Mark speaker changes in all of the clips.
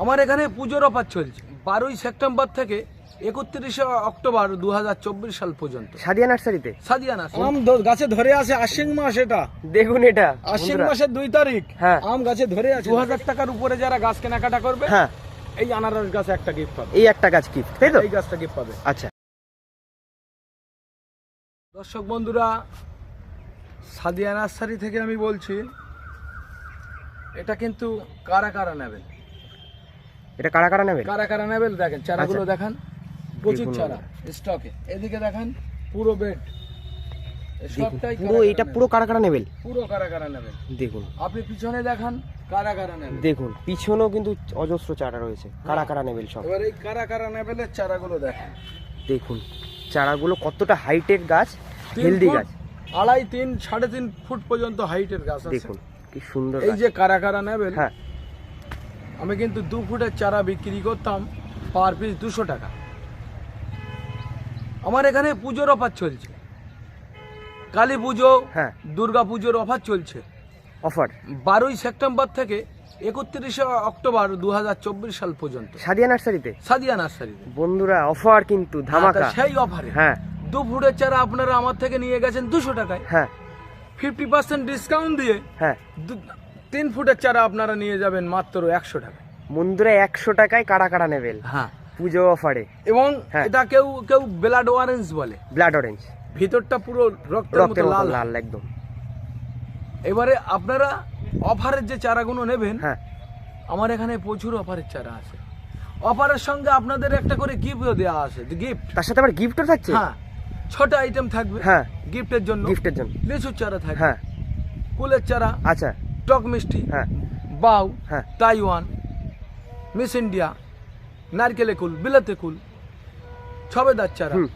Speaker 1: আমার এখানে পুজোর অফার চলছে। বারোই সেপ্টেম্বর থেকে একত্রিশে অক্টোবর দু হাজার চব্বিশ সাল পর্যন্ত।
Speaker 2: সাদিয়া নার্সারিতে?
Speaker 1: সাদিয়া না আম ধ- গাছে ধরে আছে আশ্বিন মাস এটা।
Speaker 2: দেখুন এটা
Speaker 1: আশ্বিন
Speaker 2: বন্ধুরা।
Speaker 1: মাসের দুই তারিখ।
Speaker 2: হ্যাঁ।
Speaker 1: আম গাছে ধরে আছে। দু হাজার টাকার উপরে যারা গাছ কেনাকাটা করবে
Speaker 2: হ্যাঁ।
Speaker 1: এই আনারস গাছে একটা গিফট পাবে।
Speaker 2: এই একটা গাছ কি তাই তো?
Speaker 1: এই গাছটা গিফট পাবে।
Speaker 2: আচ্ছা।
Speaker 1: দর্শক বন্ধুরা সাদিয়া নার্সারি থেকে আমি বলছি এটা কিন্তু কারা কারা নেবেন?
Speaker 2: এটা কারা কারা নেবে
Speaker 1: কারা কারা নেবেন? দেখেন চারাগুলো
Speaker 2: আচ্ছা।
Speaker 1: দেখান প্রচুর চারা স্টকে এদিকে দেখেন পুরো বেড
Speaker 2: পুরো এটা পুরো কারা কারা নেবেল
Speaker 1: নেবেন। পুরো কারা কারা নেবেন?
Speaker 2: দেখুন।
Speaker 1: আপনি পিছনে দেখান কারা কারা নেবেন?
Speaker 2: দেখুন পিছনেও কিন্তু অজস্র চারা রয়েছে কারা কারা নেবেল সব?
Speaker 1: এবার এই কারা কারা নেবেলের চারাগুলো দেখেন।
Speaker 2: দেখুন চারাগুলো কতটা হাইটের গাছ হেলদি গাছ।
Speaker 1: আড়াই তিন সাড়ে তিন ফুট পর্যন্ত হাইটের গাছ
Speaker 2: দেখুন কি সুন্দর
Speaker 1: এই যে কারা কারা নেবেন
Speaker 2: হ্যাঁ।
Speaker 1: আমি কিন্তু দু ফুটের চারা বিক্রি করতাম পার পিস দুশো টাকা। আমার এখানে পুজোর অফার চলছে। কালী পুজো
Speaker 2: হ্যাঁ।
Speaker 1: দুর্গা পুজোর অফার চলছে।
Speaker 2: অফার
Speaker 1: বারোই সেপ্টেম্বর থেকে একত্রিশে অক্টোবর দু হাজার চব্বিশ সাল পর্যন্ত।
Speaker 2: সাদিয়া নার্সারিতে?
Speaker 1: সাদিয়া নার্সারি
Speaker 2: বন্ধুরা অফার কিন্তু ধামাকা।
Speaker 1: সেই অফারে
Speaker 2: হ্যাঁ।
Speaker 1: দু ফুটের চারা আপনারা আমার থেকে নিয়ে গেছেন দুশো টাকায়।
Speaker 2: হ্যাঁ।
Speaker 1: ফিফটি পার্সেন্ট ডিসকাউন্ট দিয়ে
Speaker 2: হ্যাঁ।
Speaker 1: দু- তিন ফুটের চারা আপনারা নিয়ে যাবেন মাত্র একশো টাকা
Speaker 2: বন্ধুরা একশো টাকায় কারা কারা নেবেন?
Speaker 1: হ্যাঁ।
Speaker 2: পুজো অফারে।
Speaker 1: এবং
Speaker 2: হ্যাঁ।
Speaker 1: এটা কেউ কেউ ব্লাড অরেঞ্জ বলে।
Speaker 2: ব্লাড অরেঞ্জ
Speaker 1: ভিতরটা পুরো রক্তের লাল।
Speaker 2: লাল একদম।
Speaker 1: এবারে আপনারা অফারের যে চারাগুলো নেবেন
Speaker 2: হ্যাঁ।
Speaker 1: আমার এখানে প্রচুর অফারের চারা আছে। অফারের সঙ্গে আপনাদের একটা করে গিফটও দেওয়া আছে গিফট
Speaker 2: তার সাথে আবার গিফটও থাকছে?
Speaker 1: হ্যাঁ। ছোট আইটেম থাকবে
Speaker 2: হ্যাঁ।
Speaker 1: গিফটের জন্য।
Speaker 2: গিফটের জন্য।
Speaker 1: লিচুর চারা থাকবে।
Speaker 2: হ্যাঁ।
Speaker 1: কুলের চারা।
Speaker 2: আচ্ছা।
Speaker 1: টক মিষ্টি
Speaker 2: হ্যাঁ।
Speaker 1: বাউ
Speaker 2: হ্যাঁ।
Speaker 1: তাইওয়ান মিস ইন্ডিয়া নারকেলে কুল বিলাতে কুল ছবেদার চারা
Speaker 2: হুম।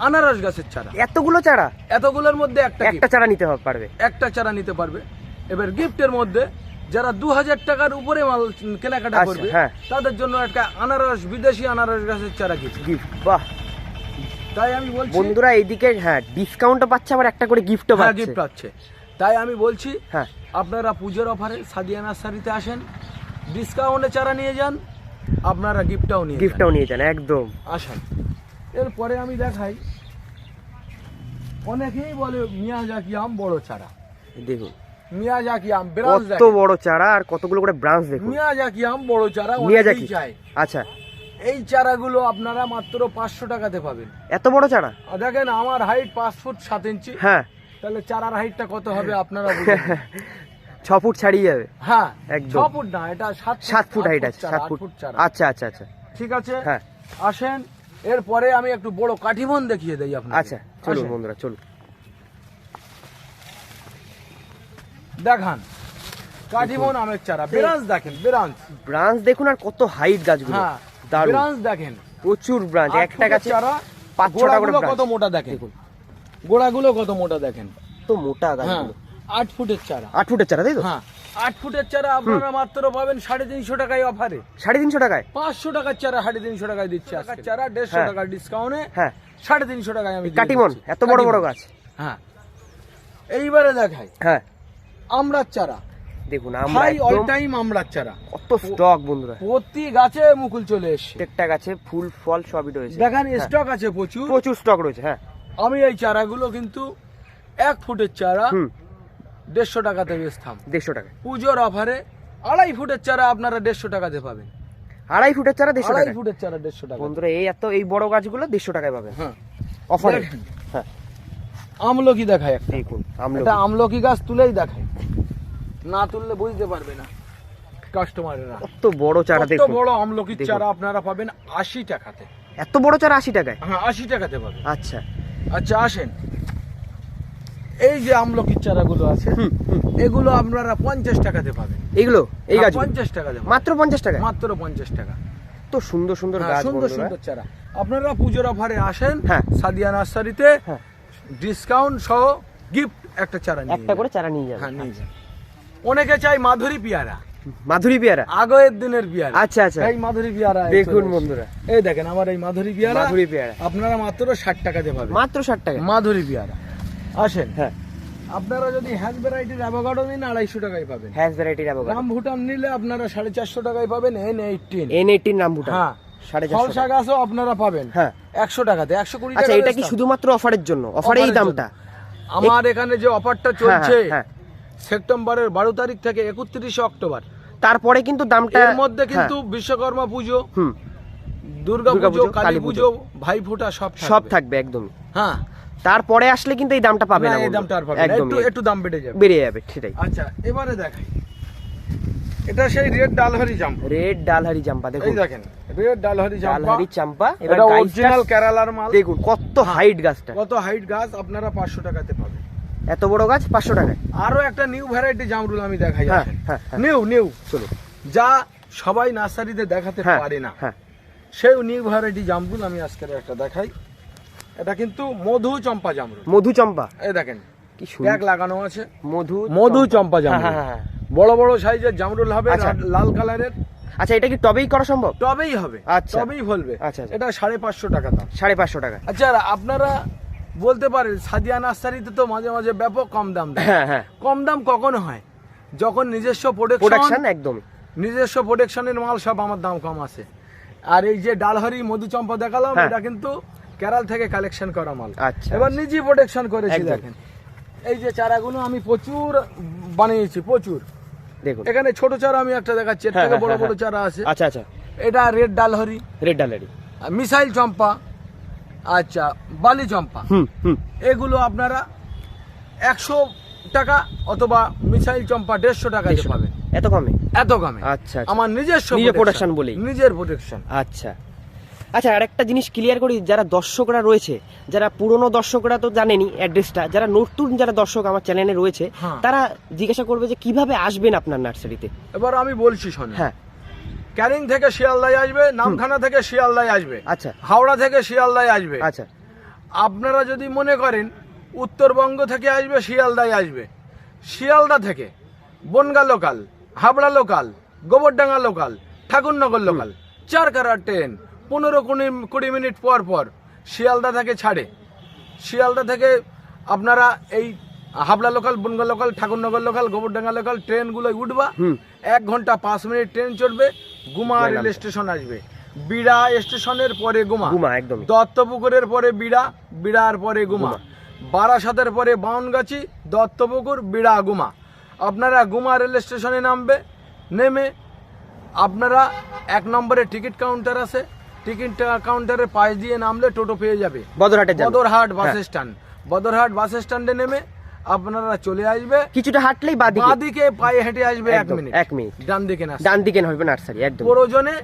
Speaker 1: আনারস গাছের চারা।
Speaker 2: এতগুলো চারা?
Speaker 1: এতগুলোর মধ্যে একটা gift।
Speaker 2: একটা চারা নিতে হবে পারবে?
Speaker 1: একটা চারা নিতে পারবে। এবার গিফটের মধ্যে যারা দু হাজার টাকার উপরে মাল কেনাকাটা
Speaker 2: আচ্ছা,
Speaker 1: করবে
Speaker 2: হ্যাঁ।
Speaker 1: তাদের জন্য একটা আনারস বিদেশি আনারস গাছের চারা গিফট
Speaker 2: গিফট বাহ।
Speaker 1: তাই আমি বলছি
Speaker 2: বন্ধুরা এইদিকে হ্যাঁ ডিসকাউন্টও পাচ্ছে আবার একটা করে গিফটও
Speaker 1: হ্যাঁ
Speaker 2: পাচ্ছে।
Speaker 1: গিফট পাচ্ছে। তাই আমি বলছি
Speaker 2: হ্যাঁ।
Speaker 1: আপনারা পুজোর অফারে সাদিয়া নার্সারিতে আসেন ডিসকাউন্টে চারা নিয়ে যান আপনারা গিফটটাও নিয়ে
Speaker 2: গিফটটাও নিয়ে যান একদম।
Speaker 1: আসেন। এরপরে আমি দেখাই অনেকেই বলে মিয়াজাকি আম বড় চারা।
Speaker 2: দেখুন।
Speaker 1: মিয়াজাকি আম ব্রাঞ্চ
Speaker 2: কত বড় চারা আর কতগুলো করে ব্রাঞ্চ দেখুন।
Speaker 1: মিয়াজাকি আম বড় চারা
Speaker 2: মিয়াজাকি।
Speaker 1: চায়।
Speaker 2: আচ্ছা।
Speaker 1: এই চারাগুলো আপনারা মাত্র পাঁচশো টাকাতে পাবেন।
Speaker 2: এত বড় চারা?
Speaker 1: দেখেন আমার হাইট পাঁচ ফুট সাত ইঞ্চি
Speaker 2: হ্যাঁ।
Speaker 1: তাহলে চারার হাইটটা কত হবে আপনারা
Speaker 2: ছ ফুট ছাড়িয়ে যাবে।
Speaker 1: হ্যাঁ
Speaker 2: একদম।
Speaker 1: ছ ফুট না এটা সাত
Speaker 2: সাত ফুট হাইট আছে সাত ফুট। আচ্ছা আচ্ছা আচ্ছা।
Speaker 1: ঠিক আছে?
Speaker 2: হ্যাঁ।
Speaker 1: আসেন এরপরে আমি একটু বড় কাঠিমন দেখিয়ে দেই আপনাকে
Speaker 2: আচ্ছা চলুন বন্ধুরা চলুন।
Speaker 1: দেখান কাঠিমন আমের চারা ব্রাঞ্চ দেখেন ব্রাঞ্চ।
Speaker 2: ব্রাঞ্চ দেখুন আর কত হাইট গাছগুলো।
Speaker 1: হ্যাঁ ব্রাঞ্চ দেখেন।
Speaker 2: প্রচুর ব্রাঞ্চ একটা গাছে
Speaker 1: চারা
Speaker 2: পাঁচ ছটা করে
Speaker 1: কত মোটা দেখেন?
Speaker 2: দেখুন।
Speaker 1: গোড়াগুলো কত মোটা দেখেন?
Speaker 2: তো মোটা
Speaker 1: হ্যাঁ
Speaker 2: গাছগুলো
Speaker 1: আট ফুটের চারা।
Speaker 2: আট ফুটের চারা তাই তো?
Speaker 1: হ্যাঁ আট ফুটের চারা আপনারা মাত্র পাবেন সাড়ে তিনশো টাকায় অফারে
Speaker 2: সাড়ে তিনশো টাকায়?
Speaker 1: পাঁচশো টাকার চারা সাড়ে তিনশো টাকায় দিচ্ছে আজকে। চারা দেড়শো
Speaker 2: হ্যাঁ।
Speaker 1: টাকার ডিসকাউন্টে
Speaker 2: হ্যাঁ।
Speaker 1: সাড়ে তিনশো টাকায় আমি দিয়ে
Speaker 2: কাটিমন
Speaker 1: দিচ্ছি।
Speaker 2: এত বড় বড়
Speaker 1: কাটিমন।
Speaker 2: গাছ?
Speaker 1: হ্যাঁ। এইবারে দেখাই।
Speaker 2: হ্যাঁ।
Speaker 1: আমরার চারা।
Speaker 2: দেখুন আমরা
Speaker 1: হাই অল
Speaker 2: একদম
Speaker 1: টাইম আমরার চারা।
Speaker 2: কত স্টক বন্ধুরা।
Speaker 1: প্রতি গাছে মুকুল চলে এসছে।
Speaker 2: প্রত্যেকটা গাছে ফুল ফল সবই রয়েছে।
Speaker 1: দেখেন
Speaker 2: হ্যাঁ,
Speaker 1: স্টক আছে প্রচুর।
Speaker 2: প্রচুর স্টক রয়েছে হ্যাঁ।
Speaker 1: আমি এই চারাগুলো কিন্তু এক ফুটের চারা দেড়শো টাকাতে বেচতাম
Speaker 2: দেড়শো টাকা।
Speaker 1: পুজোর অফারে আড়াই ফুটের চারা আপনারা দেড়শো টাকাতে পাবেন।
Speaker 2: আড়াই ফুটের চারা দেড়শো
Speaker 1: আড়াই ফুটের চারা দেড়শো টাকা
Speaker 2: বন্ধুরা এই এত এই বড় গাছগুলো দেড়শো টাকায় পাবেন।
Speaker 1: হ্যাঁ।
Speaker 2: অফারে। হ্যাঁ।
Speaker 1: আমলকি দেখায় একটা।
Speaker 2: দেখুন
Speaker 1: এটা আমলকি গাছ তুলেই দেখায়। না তুললে বুঝতে পারবে না কাস্টমারেরা।
Speaker 2: কত বড় চারা
Speaker 1: কত
Speaker 2: দেখুন।
Speaker 1: বড় আমলকির চারা আপনারা পাবেন আশি টাকাতে।
Speaker 2: এত বড় চারা আশি টাকায়?
Speaker 1: হ্যাঁ আশি টাকাতে পাবেন।
Speaker 2: আচ্ছা।
Speaker 1: আচ্ছা আসেন। এই যে আমলকির চারাগুলো আছে এগুলো আপনারা পঞ্চাশ টাকাতে পাবেন।
Speaker 2: এইগুলো এই গাছ
Speaker 1: পঞ্চাশ টাকাতে।
Speaker 2: মাত্র পঞ্চাশ টাকা?
Speaker 1: মাত্র পঞ্চাশ টাকা।
Speaker 2: তো সুন্দর সুন্দর
Speaker 1: হ্যাঁ,
Speaker 2: গাছ
Speaker 1: সুন্দর সুন্দর চারা। আপনারা পুজোর অফারে আসেন
Speaker 2: হ্যাঁ।
Speaker 1: সাদিয়া নার্সারিতে
Speaker 2: হ্যাঁ।
Speaker 1: ডিসকাউন্ট সহ গিফট একটা চারা নিয়ে
Speaker 2: একটা করে চারা নিয়ে যাবে
Speaker 1: হ্যাঁ নিয়ে যান অনেকে চাই মাধুরী পিয়ারা।
Speaker 2: মাধুরী পেয়ারা?
Speaker 1: আগের দিনের পিয়ারা।
Speaker 2: আচ্ছা আচ্ছা।
Speaker 1: এই মাধুরী পিয়ারা
Speaker 2: দেখুন বন্ধুরা।
Speaker 1: এই দেখেন আমার এই মাধুরী পিয়ারা
Speaker 2: মাধুরী পেয়ারা।
Speaker 1: আপনারা মাত্র ষাট টাকাতে পাবেন।
Speaker 2: মাত্র ষাট টাকা।
Speaker 1: মাধুরী পিয়ারা। আসেন।
Speaker 2: হ্যাঁ।
Speaker 1: আপনারা যদি হ্যাজ ভ্যারাইটির অ্যাভোকাডো নিন আড়াইশো টাকায় পাবেন।
Speaker 2: হ্যাজ ভ্যারাইটির অ্যাভোকাডো
Speaker 1: রাম ভুটান নিলে আপনারা সাড়ে চারশো টাকায় পাবেন N eighteen
Speaker 2: N eighteen Bhutan
Speaker 1: হ্যাঁ। ফলসা গাছও আপনারা পাবেন।
Speaker 2: হ্যাঁ।
Speaker 1: একশো টাকাতে একশো কুড়ি
Speaker 2: আচ্ছা
Speaker 1: টাকা
Speaker 2: এটা কি শুধুমাত্র অফারের জন্য? অফারে এই
Speaker 1: অফারের
Speaker 2: দামটা।
Speaker 1: আমার এখানে যে অফারটা চলছে
Speaker 2: হ্যাঁ, হ্যাঁ।
Speaker 1: সেপ্টেম্বরের বারো তারিখ থেকে একত্রিশে অক্টোবর।
Speaker 2: তারপরে কিন্তু দামটা
Speaker 1: এর মধ্যে কিন্তু
Speaker 2: হ্যাঁ,
Speaker 1: বিশ্বকর্মা পুজো
Speaker 2: হুম।
Speaker 1: দুর্গা পুজো কালী পুজো ভাই ফোঁটা সব
Speaker 2: সব থাকবে একদমই।
Speaker 1: হ্যাঁ।
Speaker 2: তারপরে আসলে কিন্তু এই দামটা পাবে
Speaker 1: না এই দামটা আর পাবেন না। একটু একটু দাম বেড়ে যাবে।
Speaker 2: বেড়ে যাবে সেটাই।
Speaker 1: আচ্ছা এবারে দেখাই। এটা সেই রেড ডালহারি জাম্প।
Speaker 2: রেড ডালহারি জাম্পা দেখুন
Speaker 1: এই দেখেন। রেড ডালহারি জাম্প।
Speaker 2: ডালহারি চাম্পা
Speaker 1: এটা অরিজিনাল কেরালার মাল।
Speaker 2: দেখুন কত
Speaker 1: হ্যাঁ।
Speaker 2: হাইট গাছটা।
Speaker 1: কত হাইট গাছ আপনারা পাঁচশো টাকাতে পাবেন।
Speaker 2: এত বড় গাছ? পাঁচশো টাকায়।
Speaker 1: আরও একটা নিউ ভ্যারাইটি জামরুল আমি দেখাই
Speaker 2: হ্যাঁ, হ্যাঁ, হ্যাঁ।
Speaker 1: নিউ নিউ
Speaker 2: চলো।
Speaker 1: যা সবাই নার্সারিতে দেখাতে
Speaker 2: হ্যাঁ
Speaker 1: পারে না।
Speaker 2: হ্যাঁ।
Speaker 1: সেই নিউ ভ্যারাইটি জামরুল আমি আজকে একটা দেখাই। এটা কিন্তু মধু চম্পা জামরুল।
Speaker 2: মধু চম্পা।
Speaker 1: এই দেখেন
Speaker 2: কি
Speaker 1: ট্যাগ লাগানো আছে।
Speaker 2: মধু
Speaker 1: মধু চম্পা।
Speaker 2: হ্যাঁ,
Speaker 1: জামরুল।
Speaker 2: হ্যাঁ, হ্যাঁ।
Speaker 1: বড় বড় সাইজের জামরুল হবে
Speaker 2: আচ্ছা।
Speaker 1: লাল কালারের।
Speaker 2: আচ্ছা এটা কি টবেই করা সম্ভব?
Speaker 1: তবেই হবে।
Speaker 2: আচ্ছা।
Speaker 1: তবেই ফলবে।
Speaker 2: আচ্ছা, আচ্ছা।
Speaker 1: এটা সাড়ে পাঁচশো টাকা দাম।
Speaker 2: সাড়ে পাঁচশো টাকা।
Speaker 1: আচ্ছা আপনারা বলতে পারেন সাদিয়া নার্সারিতে তো মাঝে মাঝে ব্যাপক কম দাম
Speaker 2: হ্যাঁ হ্যাঁ।
Speaker 1: কম দাম কখন হয়? যখন নিজস্ব প্রোডাকশন
Speaker 2: একদম।
Speaker 1: নিজস্ব প্রোডাকশনের মাল সব আমার দাম কম আছে। আর এই যে ডালহরি মধুচম্পা দেখালাম
Speaker 2: হ্যাঁ।
Speaker 1: এটা কিন্তু কেরাল থেকে কালেকশন করা মাল।
Speaker 2: আচ্ছা,
Speaker 1: এবার নিজেই প্রোডাকশন করেছি দেখেন। এই যে চারাগুলো আমি প্রচুর বানিয়েছি প্রচুর।
Speaker 2: দেখুন।
Speaker 1: এখানে ছোট চারা আমি একটা দেখাচ্ছি এর
Speaker 2: হ্যাঁ,
Speaker 1: থেকে
Speaker 2: হ্যাঁ,
Speaker 1: বড় বড়। চারা আছে।
Speaker 2: আচ্ছা আচ্ছা।
Speaker 1: এটা রেড ডালহরি
Speaker 2: রেড ডালহারি।
Speaker 1: মিসাইল চম্পা। আচ্ছা বালি চম্পা।
Speaker 2: হুম
Speaker 1: এগুলো আপনারা একশো টাকা অথবা মিসাইল চম্পা দেড়শো টাকা। পাবেন।
Speaker 2: এত কমে?
Speaker 1: এত কমে।
Speaker 2: আচ্ছা, আচ্ছা।
Speaker 1: আমার নিজস্ব
Speaker 2: নিজের production বলেই।
Speaker 1: নিজের প্রোডাকশন
Speaker 2: আচ্ছা। আচ্ছা আর একটা জিনিস ক্লিয়ার করি যারা দর্শকরা রয়েছে যারা পুরনো দর্শকরা তো জানেনি অ্যাড্রেসটা যারা নতুন যারা দর্শক আমার চ্যানেলে রয়েছে
Speaker 1: হ্যাঁ।
Speaker 2: তারা জিজ্ঞাসা করবে যে কীভাবে আসবেন আপনার নার্সারিতে
Speaker 1: এবার আমি বলছি শোন
Speaker 2: হ্যাঁ।
Speaker 1: ক্যানিং থেকে শিয়ালদায় আসবে নামখানা থেকে শিয়ালদায় আসবে
Speaker 2: আচ্ছা।
Speaker 1: হাওড়া থেকে শিয়ালদায় আসবে।
Speaker 2: আচ্ছা।
Speaker 1: আপনারা যদি মনে করেন উত্তরবঙ্গ থেকে আসবে শিয়ালদায় আসবে। শিয়ালদা থেকে Bongaon local Habra local Gobardanga local Thakurnagar local চার কারা ট্রেন পনেরো কুড়ি কুড়ি মিনিট পর পর শিয়ালদা থেকে ছাড়ে। শিয়ালদা থেকে আপনারা এই Habra local Bongaon local Thakurnagar local Gobardanga local ট্রেনগুলো উঠবা। এক ঘণ্টা পাঁচ মিনিট ট্রেন চলবে গুমা রেল স্টেশন আসবে। বিড়া স্টেশনের পরে গুমা।
Speaker 2: গুমা একদমই।
Speaker 1: দত্তপুকুরের পরে বিড়া বিড়ার পরে গুমা। বারাসাতের পরে বাউনগাছি দত্তপুকুর বিড়া গুমা। আপনারা গুমা রেল স্টেশনে নামবে নেমে আপনারা এক নম্বরে টিকিট কাউন্টার আছে। টিকিট কাউন্টারের পাশ দিয়ে নামলে টোটো পেয়ে যাবে।
Speaker 2: বদরহাটে
Speaker 1: বদরহাট বাস
Speaker 2: হ্যাঁ।
Speaker 1: স্ট্যান্ড। বদরহাট বাস স্ট্যান্ডে নেমে আপনারা চলে আসবে।
Speaker 2: কিছুটা হাঁটলেই বাদিকে
Speaker 1: বাঁদিকে পায়ে হেঁটে আসবে এক মিনিট।
Speaker 2: এক মিনিট।
Speaker 1: ডান দিকে না
Speaker 2: ডান দিকে হবে নার্সারি একদম।
Speaker 1: প্রয়োজনে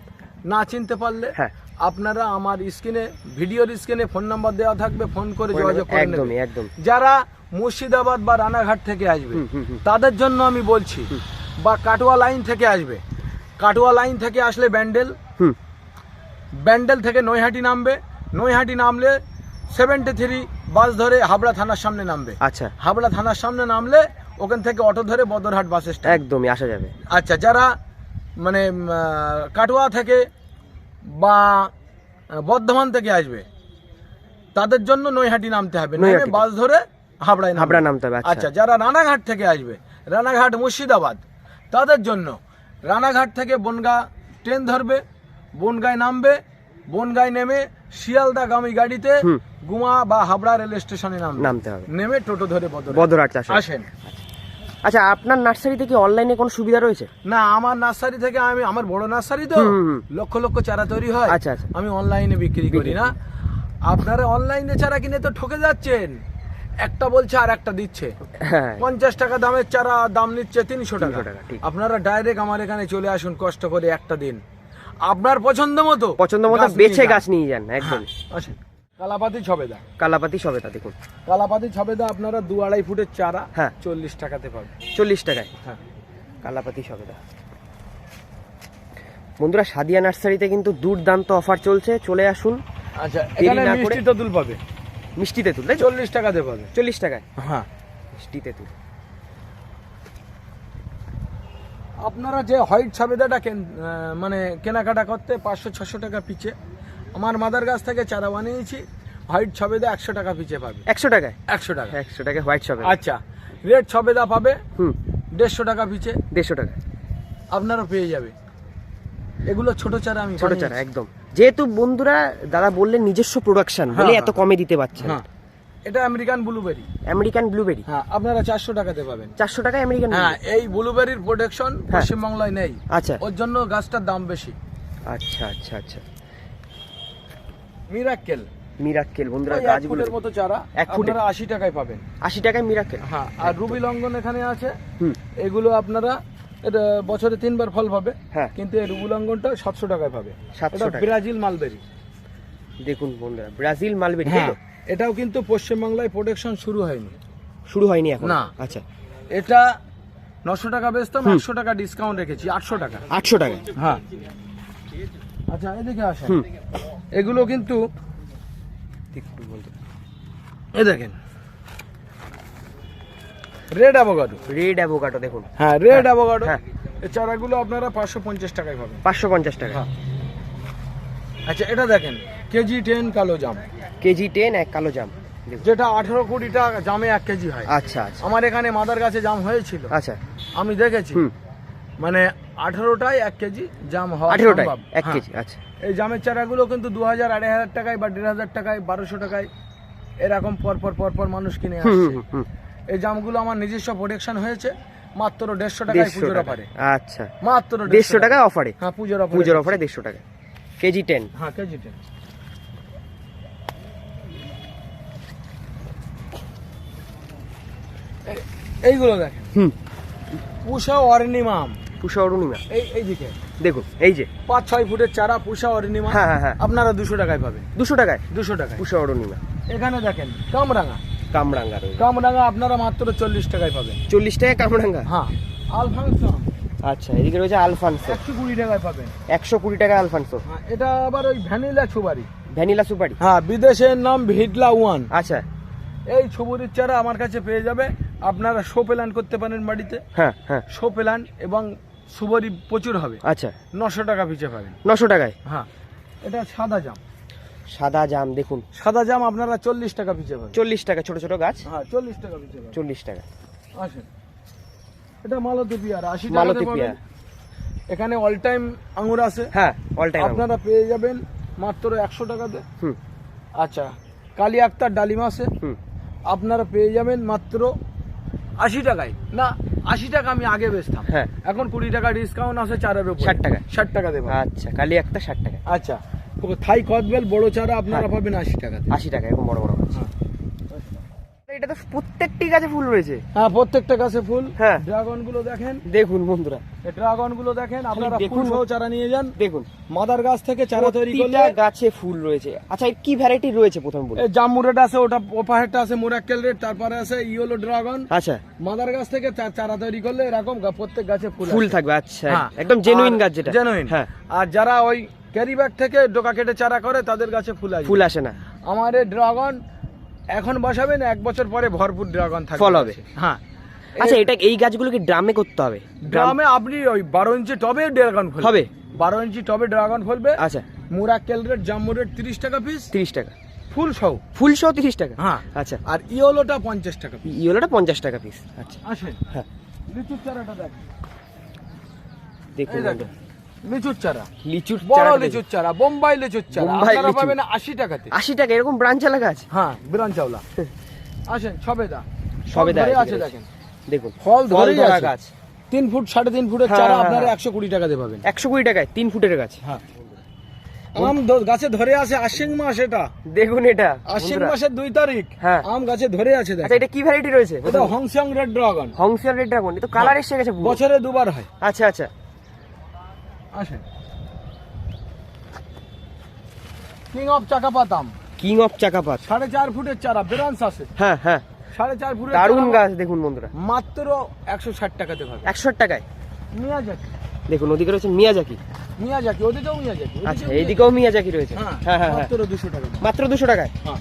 Speaker 1: না চিনতে পারলে
Speaker 2: হ্যাঁ।
Speaker 1: আপনারা আমার স্ক্রিনে ভিডিওর স্ক্রিনে ফোন নাম্বার দেওয়া থাকবে ফোন করে যোগাযোগ করে
Speaker 2: একদমই
Speaker 1: নেবেন।
Speaker 2: একদম।
Speaker 1: যারা মুর্শিদাবাদ বা রানাঘাট থেকে আসবে। তাদের জন্য আমি বলছি বা কাটোয়া লাইন থেকে আসবে। কাটোয়া লাইন থেকে আসলে ব্যান্ডেল। ব্যান্ডেল থেকে নৈহাটি নামবে। নৈহাটি নামলে সেভেন্টি থ্রি বাস ধরে হাবড়া থানার সামনে নামবে
Speaker 2: আচ্ছা
Speaker 1: হাবড়া থানার সামনে নামলে ওখান থেকে অটো ধরে বদরহাট বাস স্ট্যান্ড
Speaker 2: একদমই আসা যাবে
Speaker 1: আচ্ছা যারা মানে কাটোয়া থেকে বা বর্ধমান থেকে আসবে তাদের জন্য নৈহাটি নামতে হবে নেমে
Speaker 2: নৈহাটি।
Speaker 1: বাস ধরে হাবড়ায়।
Speaker 2: হাবড়া নামতে হবে, আচ্ছা।
Speaker 1: আচ্ছা যারা রানাঘাট থেকে আসবে রানাঘাট মুর্শিদাবাদ তাদের জন্য রানাঘাট থেকে বনগা ট্রেন ধরবে বনগায় নামবে বনগায় নেমে শিয়ালদাগামী গাড়িতে গুমা বা হাবড়া রেল স্টেশনে
Speaker 2: নামতে হবে।
Speaker 1: নেমে টোটো ধরে বদর
Speaker 2: বদরহাট চাষ
Speaker 1: আসেন।
Speaker 2: আচ্ছা আপনার নার্সারিতে কি অনলাইনে কোনো সুবিধা রয়েছে?
Speaker 1: না আমার নার্সারি থেকে আমি আমার বড় নার্সারি তো। লক্ষ লক্ষ চারা তৈরি হয়।
Speaker 2: আচ্ছা, আচ্ছা।
Speaker 1: আমি অনলাইনে বিক্রি করি না। আপনারা অনলাইনে চারা কিনে তো ঠকে যাচ্ছেন। একটা বলছে আর একটা দিচ্ছে।
Speaker 2: হ্যাঁ।
Speaker 1: পঞ্চাশ টাকা দামের চারা দাম নিচ্ছে তিনশো টাকা।
Speaker 2: 300 টাকা, ঠিক।
Speaker 1: আপনারা ডাইরেক্ট আমার এখানে চলে আসুন কষ্ট করে একটা দিন। আপনার পছন্দ মতো
Speaker 2: পছন্দ মতো বেছে গাছ নিয়ে যান একদম।
Speaker 1: হ্যাঁ, আসেন। কালাপাতি ছবেদা।
Speaker 2: কালাপাতি সবেতা দেখুন।
Speaker 1: কালাপাতি ছবেদা আপনারা দু আড়াই ফুটের চারা
Speaker 2: হ্যাঁ।
Speaker 1: চল্লিশ টাকাতে পাবেন।
Speaker 2: চল্লিশ টাকায়?
Speaker 1: হ্যাঁ।
Speaker 2: কালাপাতি সবেদা বন্ধুরা সাদিয়া নার্সারিতে কিন্তু দুর্দান্ত অফার চলছে। চলে আসুন।
Speaker 1: আচ্ছা এখানে মিষ্টি তেঁতুল পাবে।
Speaker 2: মিষ্টি তেঁতুল তাই
Speaker 1: চল্লিশ টাকাতে পাবে।
Speaker 2: চল্লিশ টাকায়?
Speaker 1: হ্যাঁ।
Speaker 2: মিষ্টি তেঁতুল।
Speaker 1: আপনারা যে হোয়াইট সাবেদাটা কেন মানে কেনাকাটা করতে পাঁচশো ছশো টাকা পিছে আমার মাদার গাছ থেকে চারা বানিয়েছি হোয়াইট সবেদা একশো টাকা পিছে পাবে।
Speaker 2: একশো টাকায়?
Speaker 1: একশো টাকা।
Speaker 2: একশো টাকায় হোয়াইট সবেদা?
Speaker 1: আচ্ছা রেড ছবেদা পাবে
Speaker 2: হুম।
Speaker 1: দেড়শো টাকা পিছে।
Speaker 2: দেড়শো টাকা।
Speaker 1: আপনারা পেয়ে যাবে। এগুলো ছোট চারা আমি
Speaker 2: ছোট চারা একদম। যেহেতু বন্ধুরা দাদা বললেন নিজস্ব প্রোডাকশন বলে এত
Speaker 1: হ্যাঁ।
Speaker 2: কমে দিতে পারছেন
Speaker 1: এটা আমেরিকান ব্লুবেরি।
Speaker 2: American blueberry.
Speaker 1: হ্যাঁ আপনারা চারশো টাকাতে পাবেন।
Speaker 2: চারশো টাকা আমেরিকান
Speaker 1: হ্যাঁ এই ব্লুবেরির প্রোটেকশন পশ্চিমবাংলায় নেই।
Speaker 2: আচ্ছা।
Speaker 1: ওর জন্য গাছটার দাম বেশি।
Speaker 2: আচ্ছা আচ্ছা আচ্ছা।
Speaker 1: মিরাক্কেল।
Speaker 2: মিরাক্কেল বন্ধুরা
Speaker 1: ওই এক
Speaker 2: গাছগুলো
Speaker 1: ফুটের মতো চারা।
Speaker 2: এক?
Speaker 1: আপনারা আশি টাকায় পাবেন।
Speaker 2: আশি টাকায় মিরাক্কেল।
Speaker 1: হ্যাঁ আর রুবি লঙ্ঘন এখানে আছে। এগুলো আপনারা এটা বছরে তিনবার ফল পাবে।
Speaker 2: হ্যাঁ।
Speaker 1: কিন্তু এই রুবি লঙ্ঘনটা সাতশো টাকায় পাবে।
Speaker 2: 700
Speaker 1: এটা
Speaker 2: টাকা।
Speaker 1: Brazil mulberry.
Speaker 2: দেখুন বন্ধুরা ব্রাজিল মালবেরি
Speaker 1: হ্যাঁ? এটাও কিন্তু পশ্চিমবাংলায় প্রোটেকশন শুরু হয়নি।
Speaker 2: শুরু হয়নি এখন?
Speaker 1: না।
Speaker 2: আচ্ছা।
Speaker 1: এটা নশো টাকা বেচতাম একশো টাকা ডিসকাউন্ট রেখেছি আটশো টাকা।
Speaker 2: আটশো টাকা।
Speaker 1: হ্যাঁ। আচ্ছা এদিকে আসেন। এগুলো কিন্তু এ দেখেন। রেড অ্যাভোকাডো
Speaker 2: রেড অ্যাভোকাটো দেখুন।
Speaker 1: হ্যাঁ রেড অ্যাভোকাডো
Speaker 2: হ্যাঁ।
Speaker 1: এই চারাগুলো আপনারা পাঁচশো পঞ্চাশ টাকায় পাবেন।
Speaker 2: পাঁচশো পঞ্চাশ টাকা।
Speaker 1: হ্যাঁ। আচ্ছা এটা দেখেন কেজি টেন কালো জাম।
Speaker 2: কেজি টেন এক কালো জাম।
Speaker 1: যেটা আঠেরো কোটি টাকা জামে এক কেজি হয়।
Speaker 2: আচ্ছা আচ্ছা।
Speaker 1: আমার এখানে মাদার গাছে জাম হয়েছিল।
Speaker 2: আচ্ছা।
Speaker 1: আমি দেখেছি। মানে আঠেরোটায় এক কেজি জাম হওয়া
Speaker 2: আঠেরোটায় এক
Speaker 1: হ্যাঁ।
Speaker 2: কেজি আচ্ছা।
Speaker 1: এই জামের চারাগুলো কিন্তু দু হাজার আড়াই হাজার টাকায় বা দেড় হাজার টাকায় বারোশো টাকায় এরকম পরপর পর পর পর মানুষ কিনে আসছে। এই জামগুলো আমার নিজস্ব প্রোটেকশন হয়েছে। মাত্র দেড়শো টাকায় পুজোর অফারে
Speaker 2: আচ্ছা।
Speaker 1: মাত্র
Speaker 2: দেড়শো টাকায়। অফারে
Speaker 1: হ্যাঁ পুজোর অফারে
Speaker 2: পুজোর অফারে দেড়শো টাকা কেজি টেন
Speaker 1: হ্যাঁ কেজি টেন এইগুলো দেখেন।
Speaker 2: হুম।
Speaker 1: পুষা অর্নিমাম
Speaker 2: পুষা অরুণিমা।
Speaker 1: এই এইদিকে
Speaker 2: দেখুন এই যে।
Speaker 1: পাঁচ ছয় ফুটের চারা পুষা অর্নিমা
Speaker 2: হ্যাঁ হ্যাঁ হ্যাঁ।
Speaker 1: আপনারা দুশো টাকায় পাবেন।
Speaker 2: দুশো টাকায়?
Speaker 1: দুশো টাকায়।
Speaker 2: পুষা অরুণিমা।
Speaker 1: এখানে দেখেন কামরাঙা।
Speaker 2: কামরাঙ্গা
Speaker 1: কামরাঙা আপনারা মাত্র চল্লিশ টাকায় পাবেন।
Speaker 2: চল্লিশ টাকা কামরাঙ্গা
Speaker 1: হ্যাঁ। আলফানসো।
Speaker 2: আচ্ছা এদিকে রয়েছে আলফানসো।
Speaker 1: একশো কুড়ি টাকায় পাবেন।
Speaker 2: একশো কুড়ি টাকা আলফানসো।
Speaker 1: হ্যাঁ এটা আবার ওই ভ্যানিলা ছুবারি
Speaker 2: ভ্যানিলা সুপারি?
Speaker 1: হ্যাঁ বিদেশের নাম ভিডলা ওয়ান।
Speaker 2: আচ্ছা।
Speaker 1: এই ছুবুরির চারা আমার কাছে পেয়ে যাবে। আপনারা শো প্ল্যান করতে পারেন বাড়িতে।
Speaker 2: হ্যাঁ হ্যাঁ।
Speaker 1: শো প্ল্যান এবং সুবরি প্রচুর হবে।
Speaker 2: আচ্ছা।
Speaker 1: নশো টাকা পিছে পাবেন।
Speaker 2: নশো টাকায়?
Speaker 1: হ্যাঁ। এটা সাদা জাম।
Speaker 2: সাদা জাম দেখুন।
Speaker 1: সাদা জাম আপনারা চল্লিশ টাকা পিছে পাবেন।
Speaker 2: চল্লিশ টাকা ছোট ছোট গাছ?
Speaker 1: হ্যাঁ চল্লিশ টাকা পিছে পাবেন।
Speaker 2: চল্লিশ টাকা।
Speaker 1: আসেন। এটা মালতী পিয়ারা আশি
Speaker 2: মালতী পেয়ারা।
Speaker 1: এখানে অল টাইম আঙুর আছে।
Speaker 2: হ্যাঁ অল টাইম
Speaker 1: আপনারা পেয়ে যাবেন মাত্র একশো টাকাতে।
Speaker 2: হুম।
Speaker 1: আচ্ছা কালী আক্তার ডালিম আছে।
Speaker 2: হুম।
Speaker 1: আপনারা পেয়ে যাবেন মাত্র আশি টাকায়। না। আশি টাকা আমি আগে বেচতাম।
Speaker 2: হ্যাঁ।
Speaker 1: এখন কুড়ি টাকা ডিসকাউন্ট আছে চারের উপর।
Speaker 2: 60 টাকা।
Speaker 1: ষাট টাকা দেবো।
Speaker 2: আচ্ছা কালি একটা ষাট টাকা
Speaker 1: আচ্ছা। থাই কদবেল বড় চারা আপনারা
Speaker 2: হ্যাঁ।
Speaker 1: পাবেন আশি টাকা
Speaker 2: আশি টাকা এরকম বড় বড়
Speaker 1: হ্যাঁ।
Speaker 2: এটা তো প্রত্যেকটি গাছে ফুল রয়েছে।
Speaker 1: হ্যাঁ প্রত্যেকটা গাছে ফুল।
Speaker 2: হ্যাঁ।
Speaker 1: ড্রাগনগুলো দেখেন।
Speaker 2: দেখুন বন্ধুরা।
Speaker 1: এই ড্রাগনগুলো দেখেন আপনারা
Speaker 2: দেখুন।
Speaker 1: ফুল সহ চারা নিয়ে যান।
Speaker 2: দেখুন।
Speaker 1: মাদার গাছ থেকে চারা তৈরি করলে
Speaker 2: গাছে ফুল রয়েছে। আচ্ছা কি ভ্যারাইটি রয়েছে প্রথম বলুন?
Speaker 1: এই জাম্মু রেড আছে ওটা ওপাহেরটা আছে মোরাক্কেল রেড তারপরে আছে ইয়েলো ড্রাগন।
Speaker 2: আচ্ছা।
Speaker 1: মাদার গাছ থেকে চা- চারা তৈরি করলে এরকম গা- প্রত্যেক গাছে ফুল
Speaker 2: ফুল থাকবে আচ্ছা। একদম জেনুইন গাছ যেটা।
Speaker 1: জেনুইন
Speaker 2: হ্যাঁ।
Speaker 1: আর যারা ওই ক্যারি ব্যাগ থেকে ডোকা কেটে চারা করে তাদের গাছে ফুল আসবে
Speaker 2: ফুল আসে না।
Speaker 1: আমার ড্রাগন এখন বসাবেন এক বছর পরে ভরপুর ড্রাগন থাকবে।
Speaker 2: ফল হবে।
Speaker 1: হ্যাঁ।
Speaker 2: আচ্ছা এটা এই গাছগুলো কি ড্রামে করতে হবে। ড্রামে
Speaker 1: আপনি ওই বারো ইঞ্চি টবে ড্রাগন ফল
Speaker 2: হবে?
Speaker 1: বারো ইঞ্চি টবে ড্রাগন ফলবে
Speaker 2: আচ্ছা।
Speaker 1: মুরাক্কেল রেট জাম্মু রেট তিরিশ টাকা পিস
Speaker 2: তিরিশ টাকা।
Speaker 1: ফুল সহ
Speaker 2: ফুল সহ তিরিশ টাকা?
Speaker 1: হ্যাঁ।
Speaker 2: আচ্ছা।
Speaker 1: আর ইয়োলোটা পঞ্চাশ টাকা পিস
Speaker 2: ইয়েলোটা পঞ্চাশ টাকা পিস আচ্ছা
Speaker 1: আসেন।
Speaker 2: হ্যাঁ।
Speaker 1: লিচুর চারাটা দেখ।
Speaker 2: দেখেন
Speaker 1: লিচুর চারা।
Speaker 2: লিচুর
Speaker 1: বড়
Speaker 2: চারা
Speaker 1: লিচুর চারা বোম্বাই লিচুর চারা। আপনারা। পাবেন আশি টাকাতে
Speaker 2: আশি টাকা এরকম ব্রাঞ্চ চালা গাছ?
Speaker 1: হ্যাঁ বিরান চাওলা আসেন সবেদা।
Speaker 2: সবেদা
Speaker 1: আছে দেখেন।
Speaker 2: দেখুন
Speaker 1: ফল ধরেই
Speaker 2: ধরা
Speaker 1: আছে।
Speaker 2: গাছ।
Speaker 1: তিন ফুট সাড়ে তিন ফুটের
Speaker 2: হ্যাঁ,
Speaker 1: চারা
Speaker 2: হ্যাঁ,
Speaker 1: আপনারা
Speaker 2: হ্যাঁ।
Speaker 1: একশো কুড়ি টাকাতে পাবেন।
Speaker 2: একশো কুড়ি টাকায় তিন ফুটের গাছ।
Speaker 1: হ্যাঁ। আম গাছে ধরে আছে আশ্বিন মাস এটা।
Speaker 2: দেখুন এটা
Speaker 1: আশ্বিন মাসের দুই তারিখ।
Speaker 2: হ্যাঁ।
Speaker 1: আম গাছে ধরে আছে
Speaker 2: আচ্ছা এটা কি ভ্যারাইটি রয়েছে?
Speaker 1: এটা হংসং রেড ড্রাগন।
Speaker 2: হংসিয়ার রেড ড্রাগন এটা কালার এসে গেছে
Speaker 1: বছরে দুবার হয়।
Speaker 2: আচ্ছা আচ্ছা।
Speaker 1: আসেন। কিং অফ চাকাপাতাম
Speaker 2: কিং অফ চাকাপাত
Speaker 1: সাড়ে চার ফুটের চারা ব্রাঞ্চ আছে।
Speaker 2: হ্যাঁ হ্যাঁ।
Speaker 1: সাড়ে চার ফুটের
Speaker 2: দারুণ গাছ দেখুন বন্ধুরা।
Speaker 1: মাত্র একশো ষাট টাকাতে পাবে
Speaker 2: একশো টাকায়।
Speaker 1: মিয়াজাকি।
Speaker 2: দেখুন ওদিকে রয়েছে মিয়াজাকি।
Speaker 1: মিয়াজাকি ওদিকেও মিয়াজাকি
Speaker 2: আচ্ছা। এইদিকেও মিয়াজাকি রয়েছে।
Speaker 1: হ্যাঁ
Speaker 2: হ্যাঁ হ্যাঁ হ্যাঁ।
Speaker 1: মাত্র দুশো টাকা।
Speaker 2: মাত্র দুশো টাকায়?
Speaker 1: হ্যাঁ।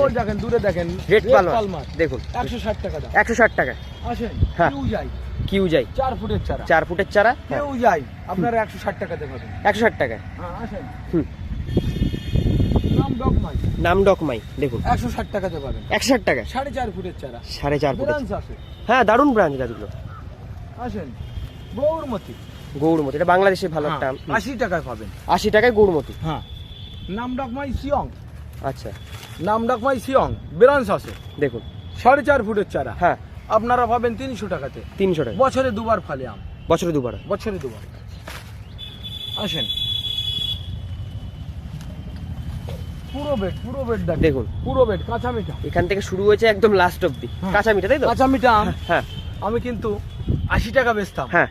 Speaker 1: ও দেখেন দূরে দেখেন
Speaker 2: রেড পালমার দেখুন।
Speaker 1: একশো ষাট টাকা
Speaker 2: একশো ষাট টাকায়।
Speaker 1: আসেন
Speaker 2: হ্যাঁ।
Speaker 1: যাই।
Speaker 2: কিউ যাই
Speaker 1: চার ফুটের চারা।
Speaker 2: চার ফুটের চারা?
Speaker 1: কেউ যাই আপনারা একশো ষাট টাকাতে পাবেন
Speaker 2: একশো ষাট
Speaker 1: হ্যাঁ আসেন।
Speaker 2: হুম।
Speaker 1: নাম
Speaker 2: ডকমাই। দেখুন।
Speaker 1: একশো ষাট টাকাতে পাবেন
Speaker 2: একশো ষাট
Speaker 1: সাড়ে চার ফুটের চারা।
Speaker 2: সাড়ে চার
Speaker 1: আছে।
Speaker 2: হ্যাঁ দারুণ ব্রাঞ্চ গাছগুলো।
Speaker 1: আসেন। গৌরমতি।
Speaker 2: গৌরমতি এটা বাংলাদেশের ভালো একটা
Speaker 1: হ্যাঁ, আশি টাকায় পাবেন।
Speaker 2: আশি টাকায় গৌরমতি?
Speaker 1: হ্যাঁ। নাম ডাকমাই সিয়ং।
Speaker 2: আচ্ছা।
Speaker 1: নাম ডাকমাই সিয়ং। বেরান্স আছে।
Speaker 2: দেখুন।
Speaker 1: সাড়ে চার ফুটের চারা।
Speaker 2: হ্যাঁ।
Speaker 1: আপনারা পাবেন তিনশো টাকাতে।
Speaker 2: তিনশো টাকা।
Speaker 1: বছরে দুবার ফালে আম।
Speaker 2: বছরে দুবার।
Speaker 1: বছরে দুবার। আসেন। পুরো বেড পুরো বেড দেখুন। পুরো বেড কাঁচা মিঠা।
Speaker 2: এখান থেকে শুরু হয়েছে একদম লাস্ট অব্দি
Speaker 1: হ্যাঁ।
Speaker 2: কাঁচা মিঠা তাই তো?
Speaker 1: কাঁচা মিঠা আম।
Speaker 2: হ্যাঁ।
Speaker 1: আমি কিন্তু আশি টাকা বেচতাম।
Speaker 2: হ্যাঁ।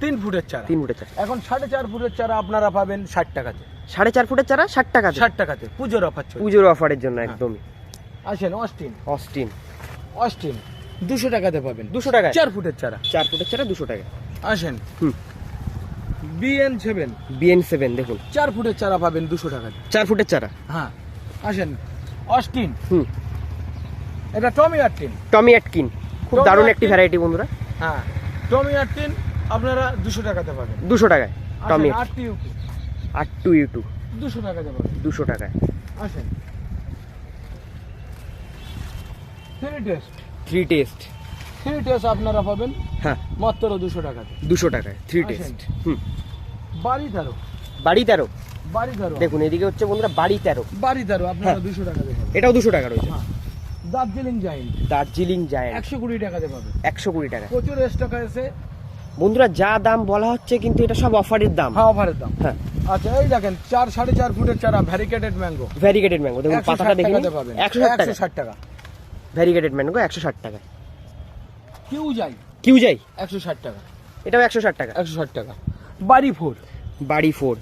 Speaker 1: তিন ফুটের চারা।
Speaker 2: তিন ফুটের চারা।
Speaker 1: এখন সাড়ে চার ফুটের চারা আপনারা পাবেন ষাট টাকাতে।
Speaker 2: সাড়ে চার ফুটের চারা ষাট টাকা
Speaker 1: ষাট টাকাতে পুজোর অফার
Speaker 2: পুজোর অফারের জন্য
Speaker 1: হ্যাঁ।
Speaker 2: একদমই।
Speaker 1: আসেন অস্টিন
Speaker 2: অস্টিন
Speaker 1: অস্টিন দুশো টাকাতে পাবেন।
Speaker 2: দুশো টাকা
Speaker 1: চার ফুটের চারা।
Speaker 2: চার ফুটের চারা দুশো টাকা
Speaker 1: আসেন।
Speaker 2: হুম।
Speaker 1: বিএন সেভেন
Speaker 2: বিএন সেভেন দেখুন।
Speaker 1: চার ফুটের চারা পাবেন দুশো টাকাতে
Speaker 2: চার ফুটের চারা।
Speaker 1: হ্যাঁ আসেন। অস্টিন
Speaker 2: হুম।
Speaker 1: এটা টমি আটটিন
Speaker 2: টমি অ্যাটকিন খুব দারুণ একটি ভ্যারাইটি বন্ধুরা।
Speaker 1: হ্যাঁ টমি আটটিন আপনারা দুশো টাকাতে পাবেন।
Speaker 2: দুশো টাকায় টমি
Speaker 1: আটটি ইউপি
Speaker 2: আর টু ইউ টু
Speaker 1: দুশো টাকাতে পাবেন।
Speaker 2: দুশো টাকায়।
Speaker 1: আসেন। Three taste
Speaker 2: three taste
Speaker 1: three taste আপনারা পাবেন
Speaker 2: হ্যাঁ।
Speaker 1: মাত্র দুশো টাকাতে।
Speaker 2: দুশো টাকায় থ্রি টেস্ট হুম।
Speaker 1: বাড়ি তেরো।
Speaker 2: বাড়ি তেরো?
Speaker 1: বাড়ি তেরো।
Speaker 2: দেখুন এদিকে হচ্ছে বন্ধুরা বাড়ি তেরো।
Speaker 1: বাড়ি তেরো আপনারা
Speaker 2: হ্যাঁ।
Speaker 1: দুশো টাকাতে পাবেন।
Speaker 2: এটাও দুশো টাকা রয়েছে।
Speaker 1: হ্যাঁ। দার্জিলিং জাইন্ট
Speaker 2: দার্জিলিং যায়
Speaker 1: একশো কুড়ি টাকাতে পাবেন।
Speaker 2: একশো কুড়ি টাকা।
Speaker 1: প্রচুর স্টক আছে।
Speaker 2: বন্ধুরা যা দাম বলা হচ্ছে কিন্তু এটা সব অফারের দাম।
Speaker 1: হ্যাঁ অফারের দাম।
Speaker 2: হ্যাঁ।
Speaker 1: আচ্ছা এই দেখেন চার সাড়ে চার ফুটের চারা ভ্যারিকেটেড ম্যাঙ্গো
Speaker 2: ভ্যারিগেটেড ম্যাঙ্গো দেখুন পাতাটা দেখে
Speaker 1: টাকাতে পাবেন।
Speaker 2: একশো ষাট টাকা।
Speaker 1: একশো ষাট টাকা।
Speaker 2: ভ্যারিগেটেড ম্যাঙ্গো একশো ষাট টাকা
Speaker 1: কেউ যাই
Speaker 2: কিউ যাই
Speaker 1: একশো ষাট টাকা।
Speaker 2: এটাও একশো ষাট টাকা।
Speaker 1: একশো ষাট টাকা। বাড়ি ফোর?
Speaker 2: বাড়ি ফোর।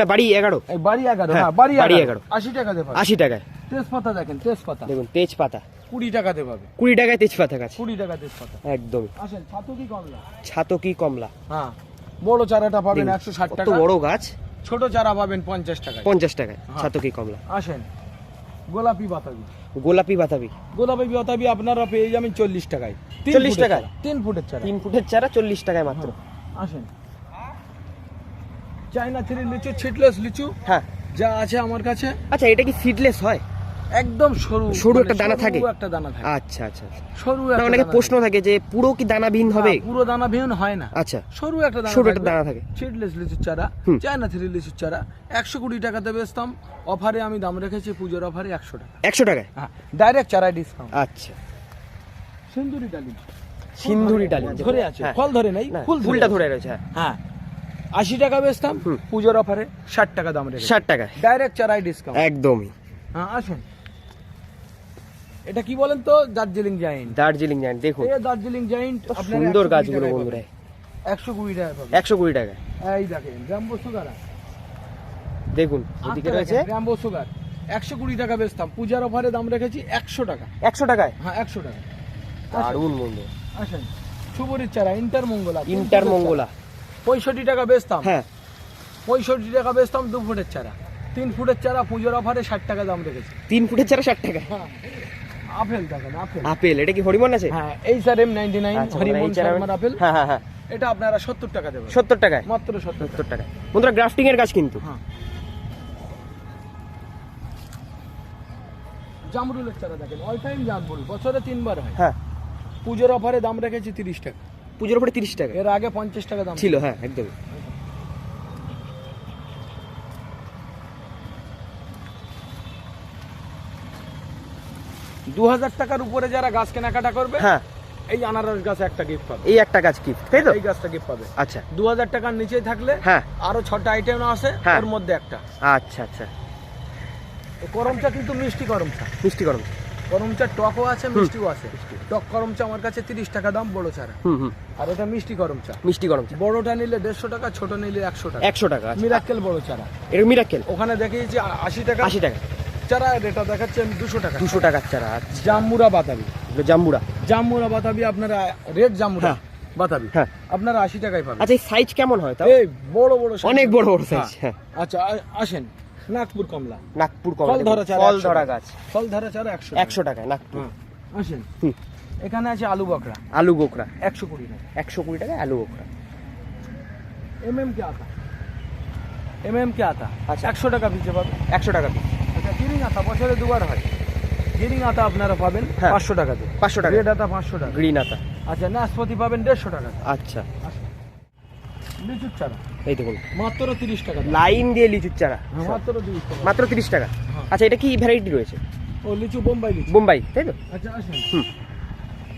Speaker 2: না বাড়ি এগারো।
Speaker 1: বাড়ি এগারো
Speaker 2: হ্যাঁ,
Speaker 1: বাড়ি
Speaker 2: বাড়ি
Speaker 1: এগারো। আশি টাকা পাবেন
Speaker 2: আশি টাকায়।
Speaker 1: তেজপাতা দেখেন তেজপাতা।
Speaker 2: দেখুন তেজপাতা।
Speaker 1: কুড়ি টাকাতে পাবে
Speaker 2: কুড়ি টাকায় তেজপাতা গাছ।
Speaker 1: কুড়ি টাকা তেজপাতা।
Speaker 2: একদমই
Speaker 1: আসেন ছাতু কি কমলা।
Speaker 2: ছাতকি কমলা।
Speaker 1: হ্যাঁ বড় চারাটা পাবেন একশো ষাট টাকা।
Speaker 2: বড় গাছ।
Speaker 1: ছোট চারা পাবেন পঞ্চাশ টাকায়।
Speaker 2: পঞ্চাশ টাকায়
Speaker 1: হ্যাঁ।
Speaker 2: ছাতকি কমলা।
Speaker 1: আসেন গোলাপি বাতাবি।
Speaker 2: গোলাপি বাতাবি।
Speaker 1: গোলাপি বাতাবি আপনারা পেয়ে যাবেন চল্লিশ টাকায়। চল্লিশ
Speaker 2: টাকায়?
Speaker 1: তিন ফুটের চারা।
Speaker 2: তিন ফুটের চারা চল্লিশ টাকায় মাত্র।
Speaker 1: হ্যাঁ, আসেন। চাইনা থ্রি লিচু ছিটলেস লিচু?
Speaker 2: হ্যাঁ।
Speaker 1: যা আছে আমার কাছে।
Speaker 2: আচ্ছা এটা কি সিডলেস হয়?
Speaker 1: একদম সরু
Speaker 2: সরু
Speaker 1: মানে
Speaker 2: একটা দানা থাকে?
Speaker 1: একটা দানা থাকে।
Speaker 2: আচ্ছা আচ্ছা আচ্ছা।
Speaker 1: সরু একটা
Speaker 2: অনেকে প্রশ্ন থাকে। যে পুরো কি দানাবিহীন। হবে?
Speaker 1: পুরো দানা বিহীন হয় না।
Speaker 2: আচ্ছা।
Speaker 1: সরু একটা দানা
Speaker 2: সরু একটা দানা থাকে।
Speaker 1: ছিটলেস লিচুর চারা। চায়না থ্রি লিচুর চারা। একশো কুড়ি টাকাতে বেচতাম। অফারে আমি দাম রেখেছি পুজোর অফারে একশো টাকা।
Speaker 2: একশো টাকায়?
Speaker 1: হ্যাঁ ডাইরেক্ট চারায় ডিসকাউন্ট
Speaker 2: আচ্ছা।
Speaker 1: সিন্দুরি ডালি
Speaker 2: সিন্ধুরি ডালি
Speaker 1: ধরে আছে।
Speaker 2: হ্যাঁ।
Speaker 1: ফল ধরে নাই ফুল
Speaker 2: ফুলটা ধরে রয়েছে হ্যাঁ।
Speaker 1: হ্যাঁ। আশি টাকা বেচতাম পুজোর অফারে ষাট টাকা দাম রেখে
Speaker 2: ষাট টাকায়।
Speaker 1: ডাইরেক্ট চারাই ডিসকাউন্ট
Speaker 2: একদমই।
Speaker 1: হ্যাঁ আসুন। এটা কি বলেন তো? দার্জিলিং জাইন্ট।
Speaker 2: দার্জিলিং জায়েন্ট দেখুন।
Speaker 1: এই দার্জিলিং জাইন্ট
Speaker 2: সুন্দর গাছগুলো বন্ধুরা।
Speaker 1: একশো কুড়ি টাকা
Speaker 2: একশো কুড়ি টাকায়।
Speaker 1: এই দেখেন র্যাম্বো সুগার
Speaker 2: দেখুন এদিকে রয়েছে।
Speaker 1: Rambo sugar. একশো কুড়ি টাকা বেচতাম। পূজার অফারে দাম রেখেছি একশো টাকা।
Speaker 2: একশো টাকায়?
Speaker 1: হ্যাঁ একশো টাকা।
Speaker 2: দারুণ বন্ধু।
Speaker 1: আসেন সুবরির চারা ইন্টার মঙ্গলা
Speaker 2: ইন্টার মঙ্গলা
Speaker 1: পঁয়ষট্টি টাকা বেচতাম।
Speaker 2: হ্যাঁ।
Speaker 1: পঁয়ষট্টি টাকা বেচতাম দু ফুটের চারা। তিন ফুটের চারা পুজোর অফারে ষাট টাকা দাম রেখেছি।
Speaker 2: তিন ফুটের চারা ষাট টাকা
Speaker 1: হ্যাঁ। আপেল দেখেন আপেল।
Speaker 2: আপেল এটা কি হরিমন আছে?
Speaker 1: হ্যাঁ এই sir M ninety nine Hariman শর্মার আপেল।
Speaker 2: হ্যাঁ হ্যাঁ হ্যাঁ।
Speaker 1: এটা আপনারা সত্তর টাকা দেবেন।
Speaker 2: সত্তর টাকায়?
Speaker 1: মাত্র সত্তর
Speaker 2: টাকায়। বন্ধুরা গ্রাফটিং এর কাজ কিন্তু।
Speaker 1: হ্যাঁ। জামরুলের চারা দেখেন অল টাইম জামরুল বছরে তিনবার হয়।
Speaker 2: হ্যাঁ।
Speaker 1: পুজোর অফারে দাম রেখেছি তিরিশ টাকা।
Speaker 2: পুজোর উপরে তিরিশ টাকা?
Speaker 1: এর আগে পঞ্চাশ টাকা দাম
Speaker 2: ছিল। হ্যাঁ একদমই।
Speaker 1: দু হাজার টাকার উপরে যারা গাছ কেনাকাটা করবে
Speaker 2: হ্যাঁ।
Speaker 1: এই আনারস গাছ একটা গিফট পাবে।
Speaker 2: এই একটা গাছ গিফট তাই তো?
Speaker 1: এই গাছটা গিফট পাবে।
Speaker 2: আচ্ছা।
Speaker 1: দু হাজার টাকার নিচে থাকলে
Speaker 2: হ্যাঁ।
Speaker 1: আরও ছটা আইটেম আছে
Speaker 2: হ্যাঁ।
Speaker 1: ওর মধ্যে একটা।
Speaker 2: আচ্ছা আচ্ছা।
Speaker 1: এই করম চা কিন্তু মিষ্টি করম চা
Speaker 2: মিষ্টি গরম
Speaker 1: করম চা টকও আছে মিষ্টিও আছে। টক করম চা আমার কাছে তিরিশ টাকা দাম বড় চারা
Speaker 2: হুম হুম।
Speaker 1: আর এটা মিষ্টি করম চা
Speaker 2: মিষ্টি গরম চা
Speaker 1: বড়টা নিলে দেড়শো টাকা ছোট নিলে একশো টাকা।
Speaker 2: একশো টাকা আচ্ছা।
Speaker 1: মিরাক্কেল বড় চারা
Speaker 2: এটা মিরাক্কেল।
Speaker 1: ওখানে দেখিয়েছি আশি টাকা।
Speaker 2: আশি টাকা।
Speaker 1: চারা এটা দেখাচ্ছেন দুশো টাকা।
Speaker 2: দুশো টাকার চারা আচ্ছা।
Speaker 1: জামুরা বাতাবি।
Speaker 2: জাম্বুরা।
Speaker 1: জামুরা বাতাবি আপনারা রেড জামুরা
Speaker 2: হ্যাঁ।
Speaker 1: বাতাবি।
Speaker 2: হ্যাঁ।
Speaker 1: আপনারা আশি টাকায় পাবেন।
Speaker 2: আচ্ছা সাইজ কেমন হয় তাও?
Speaker 1: এই বড় বড়
Speaker 2: অনেক বড় বড় সাইজ
Speaker 1: হ্যাঁ।
Speaker 2: হ্যাঁ।
Speaker 1: আচ্ছা আসেন। নাগপুর কমলা।
Speaker 2: নাগপুর
Speaker 1: ফল
Speaker 2: কমলা
Speaker 1: ধরা চারা
Speaker 2: ফল
Speaker 1: 100
Speaker 2: ধরা গাছ।
Speaker 1: ফল ধরা চারা একশো
Speaker 2: একশো টাকায় নাগপুর।
Speaker 1: আসেন। এখানে আছে আলু বকরা।
Speaker 2: আলু গোকরা
Speaker 1: একশো কুড়ি টাকা।
Speaker 2: একশো কুড়ি টাকায় আলু গোকরা
Speaker 1: এম এম কে আতা। এম এম কে আতা।
Speaker 2: আচ্ছা।
Speaker 1: একশো টাকা পিছিয়ে পাবেন
Speaker 2: একশো টাকা piece।
Speaker 1: আচ্ছা আতা বছরে দুবার হয়। গিরিং আতা আপনারা পাবেন
Speaker 2: হ্যাঁ।
Speaker 1: পাঁচশো টাকাতে।
Speaker 2: পাঁচশো টাকা।
Speaker 1: রেড আতা পাঁচশো টাকা।
Speaker 2: গ্রিন আতা।
Speaker 1: আচ্ছা নাশপাতি পাবেন দেড়শো টাকা।
Speaker 2: আচ্ছা।
Speaker 1: লিচুর চারা।
Speaker 2: এই দেখুন।
Speaker 1: মাত্র তিরিশ টাকা। দাম।
Speaker 2: লাইন দিয়ে লিচুর চারা।
Speaker 1: হ্যাঁ, মাত্র তিরিশ টাকা।
Speaker 2: মাত্র তিরিশ টাকা।
Speaker 1: হ্যাঁ।
Speaker 2: আচ্ছা এটা কি ভ্যারাইটি রয়েছে?
Speaker 1: ও লিচু বোম্বাই লিচু।
Speaker 2: বোম্বাই তাই তো?
Speaker 1: আচ্ছা আসেন।
Speaker 2: হুম।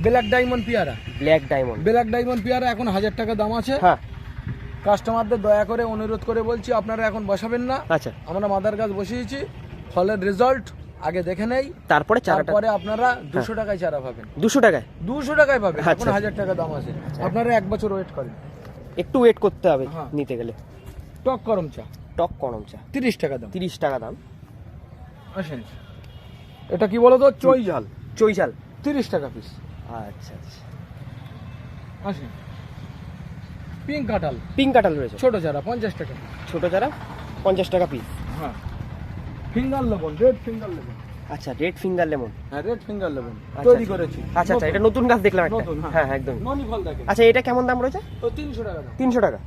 Speaker 1: ব্ল্যাক ডায়মন্ড পেয়ারা।
Speaker 2: Black diamond.
Speaker 1: ব্ল্যাক ডায়মন্ড পেয়ারা এখন হাজার টাকা দাম আছে।
Speaker 2: হ্যাঁ।
Speaker 1: কাস্টমারদের দয়া করে অনুরোধ করে বলছি আপনারা এখন বসাবেন না।
Speaker 2: আচ্ছা।
Speaker 1: আমরা মাদার গাছ বসিয়েছি। ফলের রেজাল্ট আগে দেখে নেই
Speaker 2: তারপরে
Speaker 1: তারপরে আপনারা দুশো টাকায় চারা পাবেন।
Speaker 2: দুশো টাকায়?
Speaker 1: দুশো টাকায় পাবেন এখন
Speaker 2: আচ্ছা।
Speaker 1: হাজার টাকা দাম আছে। আপনারা এক বছর ওয়েট করেন।
Speaker 2: একটু ওয়েট করতে হবে
Speaker 1: হ্যাঁ।
Speaker 2: নিতে গেলে।
Speaker 1: টক করম চা।
Speaker 2: টক করম চা।
Speaker 1: তিরিশ টাকা দাম।
Speaker 2: তিরিশ টাকা দাম।
Speaker 1: আসেন। এটা কি বলো তো চই ঝাল।
Speaker 2: চৈচাল
Speaker 1: তিরিশ টাকা পিস
Speaker 2: আচ্ছা আচ্ছা।
Speaker 1: আসেন। পিঙ্ক কাঁঠাল।
Speaker 2: পিঙ্ক কাঁঠাল রয়েছে।
Speaker 1: ছোট চারা পঞ্চাশ টাকা।
Speaker 2: ছোট চারা পঞ্চাশ টাকা পিস
Speaker 1: হ্যাঁ। Finger lemon red finger lemon
Speaker 2: আচ্ছা রেড ফিঙ্গার লেমন
Speaker 1: হ্যাঁ রেড ফিঙ্গার
Speaker 2: আচ্ছা,
Speaker 1: তৈরি
Speaker 2: আচ্ছা।
Speaker 1: করেছি।
Speaker 2: আচ্ছা আচ্ছা এটা নতুন। গাছ দেখলাম একটা।
Speaker 1: নতুন, হ্যাঁ।
Speaker 2: হ্যাঁ একদম।
Speaker 1: ননি ফল দেখেন।
Speaker 2: আচ্ছা এটা কেমন দাম রয়েছে?
Speaker 1: ও তিনশো টাকা দাম।
Speaker 2: তিনশো টাকা।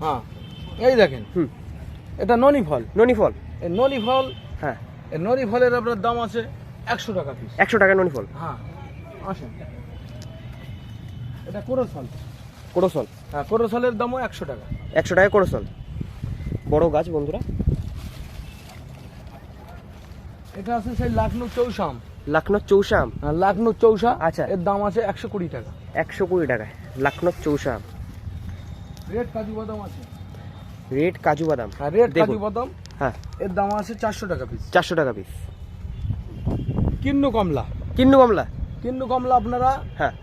Speaker 1: হ্যাঁ এই দেখেন।
Speaker 2: হুম।
Speaker 1: এটা ননি ফল
Speaker 2: ননি ফল
Speaker 1: এই ননি ফল
Speaker 2: হ্যাঁ।
Speaker 1: এই ননি ফলের আপনার দাম আছে একশো টাকা পিস
Speaker 2: একশো টাকা ননি ফল
Speaker 1: হ্যাঁ আসেন। এটা কোরসল।
Speaker 2: কোরসল।
Speaker 1: হ্যাঁ কোরসলের দামও একশো টাকা।
Speaker 2: একশো টাকা কোরসল। বড় গাছ বন্ধুরা।
Speaker 1: এটা আছে সেই লাখনৌ চৌসাম।
Speaker 2: লখনৌ চৌসাম?
Speaker 1: হ্যাঁ, লাখনৌ চৌসা।
Speaker 2: আচ্ছা।
Speaker 1: এর দাম আছে একশো কুড়ি টাকা।
Speaker 2: একশো কুড়ি টাকায়। লখনৌ চৌসাম।
Speaker 1: রেড কাজু বাদাম আছে।
Speaker 2: রেড কাজু বাদাম।
Speaker 1: হ্যাঁ রেড কাজু বাদাম।
Speaker 2: হ্যাঁ।
Speaker 1: এর দাম আছে চারশো টাকা পিস
Speaker 2: চারশো টাকা পিস
Speaker 1: কিন্নু কমলা।
Speaker 2: কিন্নু কমলা?
Speaker 1: কিন্নু কমলা আপনারা
Speaker 2: হ্যাঁ।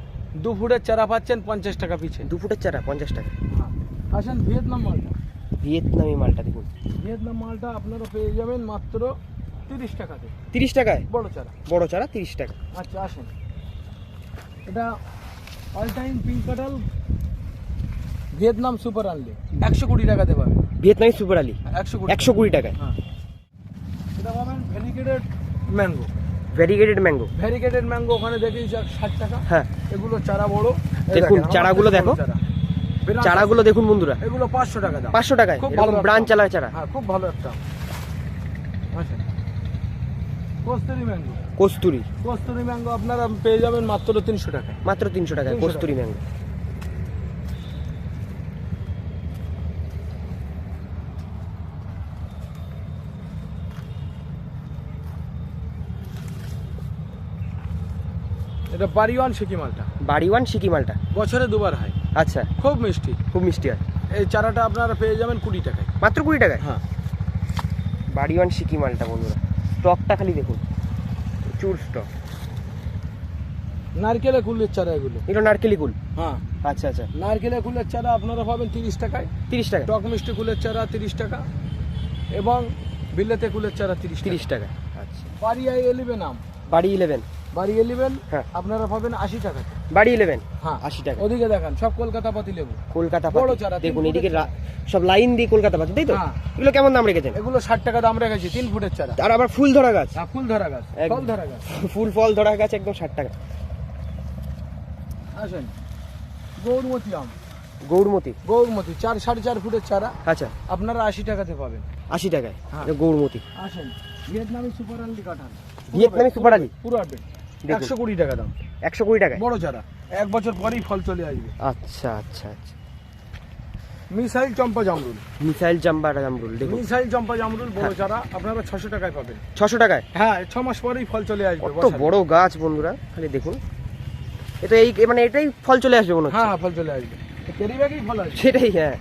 Speaker 1: দু ফুটের চারা পাচ্ছেন পঞ্চাশ টাকা পিছে
Speaker 2: দু ফুটের চারা পঞ্চাশ টাকা।
Speaker 1: হ্যাঁ। আসেন ভিয়েতনাম মালটা।
Speaker 2: ভিয়েতনামি মালটা দেখুন।
Speaker 1: ভিয়েতনাম মালটা আপনারা পেয়ে যাবেন মাত্র তিরিশ টাকাতে।
Speaker 2: তিরিশ টাকায়?
Speaker 1: বড় চারা।
Speaker 2: বড় চারা তিরিশ টাকা।
Speaker 1: আচ্ছা আসেন। এটা অল টাইম পিঙ্ক কাটাল ভিয়েতনাম সুপার আনলে। একশো কুড়ি টাকাতে পাবেন।
Speaker 2: ভিয়েতনামি সুপার আলি?
Speaker 1: একশো
Speaker 2: একশো কুড়ি টাকায়?
Speaker 1: হ্যাঁ। এটা পাবেন variegated mango
Speaker 2: variegated mango
Speaker 1: variegated mango ওখানে দেখিয়েছি ষাট টাকা।
Speaker 2: হ্যাঁ।
Speaker 1: এগুলো চারা বড়।
Speaker 2: দেখুন, চারাগুলো দেখো। চারাগুলো দেখুন বন্ধুরা।
Speaker 1: এগুলো পাঁচশো টাকা দাম।
Speaker 2: পাঁচশো টাকায়।
Speaker 1: খুব ভালো
Speaker 2: ব্রাঞ্চ। চালা চারা।
Speaker 1: হ্যাঁ খুব ভালো একটা। আচ্ছা কস্তুরি ম্যাঙ্গো।
Speaker 2: কস্তুরি।
Speaker 1: কস্তুরি ম্যাঙ্গো আপনারা পেয়ে যাবেন মাত্র তিনশো টাকায়
Speaker 2: মাত্র তিনশো টাকায় কস্তুরি ম্যাঙ্গো।
Speaker 1: এটা বাড়িওয়ান সিকি মালটা।
Speaker 2: বাড়িওয়ান সিকি মালটা।
Speaker 1: বছরে দুবার হয়।
Speaker 2: আচ্ছা।
Speaker 1: খুব মিষ্টি।
Speaker 2: খুব মিষ্টি হয়।
Speaker 1: এই চারাটা আপনারা পেয়ে যাবেন কুড়ি টাকায়।
Speaker 2: মাত্র কুড়ি টাকায়?
Speaker 1: হ্যাঁ।
Speaker 2: বাড়িওয়ান সিকি মালটা বন্ধুরা। স্টকটা খালি দেখুন। প্রচুর স্টক।
Speaker 1: নারকেলে কুলের চারা এগুলো।
Speaker 2: এগুলো নারকেলি কুল।
Speaker 1: হ্যাঁ।
Speaker 2: আচ্ছা আচ্ছা।
Speaker 1: নারকেলে কুলের চারা আপনারা পাবেন তিরিশ টাকায়।
Speaker 2: তিরিশ টাকা।
Speaker 1: টক মিষ্টি কুলের চারা তিরিশ টাকা এবং বিলেতে কুলের চারা তিরিশ
Speaker 2: তিরিশ টাকা। আচ্ছা।
Speaker 1: বাড়ি এলিভেন আম।
Speaker 2: বাড়ি ইলেভেন
Speaker 1: বাড়ি এলিভেন
Speaker 2: হ্যাঁ।
Speaker 1: আপনারা পাবেন আশি টাকাতে
Speaker 2: বাড়ি ইলেভেন
Speaker 1: হ্যাঁ।
Speaker 2: আশি টাকা।
Speaker 1: ওদিকে দেখান সব কলকাতা পাতি লেবু।
Speaker 2: কলকাতা
Speaker 1: বড়। চারা,
Speaker 2: দেখুন এদিকে সব লাইন দিয়ে কলকাতা পাতি তাই তো?
Speaker 1: হ্যাঁ।
Speaker 2: এগুলো কেমন দাম রেখেছেন?
Speaker 1: এগুলো ষাট টাকা দাম রেখেছি তিন ফুটের চারা।
Speaker 2: আর আবার ফুল ধরা গাছ।
Speaker 1: হ্যাঁ ফুল ধরা গাছ। ফল ধরা গাছ।
Speaker 2: ফুল ফল ধরা গাছ একদম ষাট টাকা।
Speaker 1: আসেন। গৌরমতি আম।
Speaker 2: গৌরমতি।
Speaker 1: গৌরমতি চার সাড়ে চার ফুটের চারা।
Speaker 2: আচ্ছা।
Speaker 1: আপনারা আশি টাকাতে পাবেন।
Speaker 2: আশি টাকায়।
Speaker 1: হ্যাঁ।
Speaker 2: গৌরমতি।
Speaker 1: আসেন ভিয়েতনামি সুপার আনলি কাঁঠাল
Speaker 2: ভিয়েতনামি সুপার আলি?
Speaker 1: পুরো আপডেট। একশো কুড়ি টাকা দাম।
Speaker 2: একশো কুড়ি টাকায়?
Speaker 1: বড় চারা। এক বছর পরেই ফল চলে আসবে।
Speaker 2: আচ্ছা আচ্ছা আচ্ছা।
Speaker 1: মিসাইল চম্পা জামরুল।
Speaker 2: মিসাইল জাম্বা জামরুল দেখুন।
Speaker 1: মিসাইল চম্পা জামরুল বড়
Speaker 2: হ্যাঁ।
Speaker 1: চারা আপনারা ছশো টাকায় পাবেন।
Speaker 2: ছশো টাকায়?
Speaker 1: হ্যাঁ ছ মাস পরেই ফল চলে আসবে
Speaker 2: কত বড় গাছ বন্ধুরা খালি দেখুন। এটা এই মানে এটাই ফল চলে আসবে মনে হচ্ছে?
Speaker 1: হ্যাঁ হ্যাঁ ফল চলে আসবে। ক্যারি ব্যাগেই ফল আসবে।
Speaker 2: সেটাই হ্যাঁ।